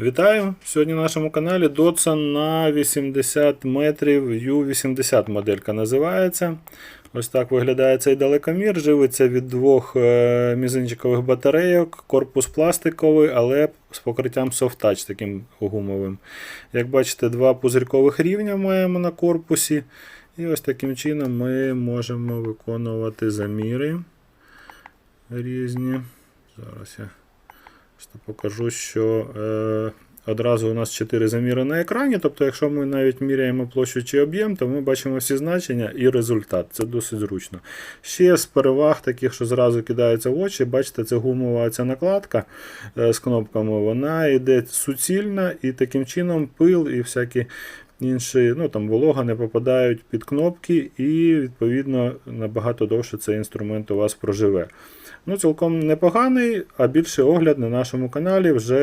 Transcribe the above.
Вітаю! Сьогодні на нашому каналі Datsun на 80 метрів U80 моделька називається. Ось так виглядає цей далекомір. Живиться від двох е, мізинчикових батарейок, корпус пластиковий, але з покриттям touch таким гумовим. Як бачите, два пузирькових рівня маємо на корпусі. І ось таким чином ми можемо виконувати заміри різні. Зараз я Просто покажу, що е, одразу у нас 4 заміри на екрані. Тобто, якщо ми навіть міряємо площу чи об'єм, то ми бачимо всі значення і результат. Це досить зручно. Ще з переваг, таких, що зразу кидаються в очі, бачите, це гумова ця накладка е, з кнопками, вона йде суцільна і таким чином пил і всякі. Інші, ну там волога не попадають під кнопки, і відповідно набагато довше цей інструмент у вас проживе. Ну, цілком непоганий, а більший огляд на нашому каналі вже